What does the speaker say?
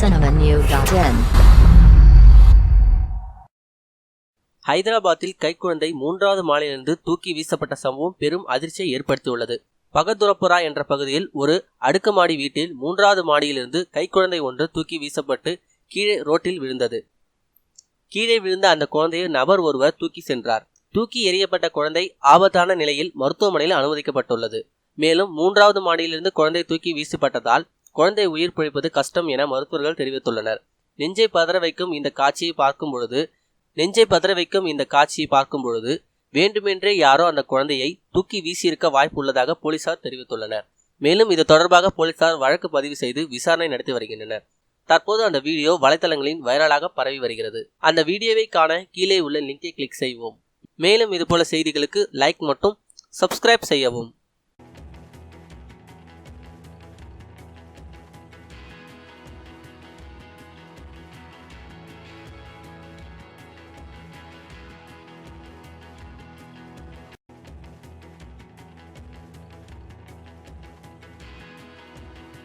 cinemanew.in. ஹைதராபாத்தில் கைக்குழந்தை மூன்றாவது மாலையிலிருந்து தூக்கி வீசப்பட்ட சம்பவம் பெரும் அதிர்ச்சியை ஏற்படுத்தியுள்ளது. பகதுரப்புரா என்ற பகுதியில் ஒரு அடுக்குமாடி வீட்டில் மூன்றாவது மாடியிலிருந்து கைக்குழந்தை ஒன்று தூக்கி வீசப்பட்டு கீழே ரோட்டில் விழுந்தது. கீழே விழுந்த அந்த குழந்தையை நபர் ஒருவர் தூக்கி சென்றார். தூக்கி எறியப்பட்ட குழந்தை ஆபத்தான நிலையில் மருத்துவமனையில் அனுமதிக்கப்பட்டுள்ளது. மேலும் மூன்றாவது மாடியிலிருந்து குழந்தை தூக்கி வீசப்பட்டதால் குழந்தை உயிர் பிழைப்பது கஷ்டம் என மருத்துவர்கள் தெரிவித்துள்ளனர். நெஞ்சை பதற வைக்கும் இந்த காட்சியை பார்க்கும் பொழுது நெஞ்சை பதற வைக்கும் இந்த காட்சியை பார்க்கும் பொழுது வேண்டுமென்றே யாரோ அந்த குழந்தையை தூக்கி வீசியிருக்க வாய்ப்பு உள்ளதாக போலீசார் தெரிவித்துள்ளனர். மேலும் இது தொடர்பாக போலீசார் வழக்கு பதிவு செய்து விசாரணை நடத்தி வருகின்றனர். தற்போது அந்த வீடியோ வலைத்தளங்களில் வைரலாக பரவி வருகிறது. அந்த வீடியோவை காண கீழே உள்ள லிங்கை கிளிக் செய்வோம் மேலும் இதுபோல செய்திகளுக்கு லைக் மற்றும் சப்ஸ்கிரைப் செய்யவும்.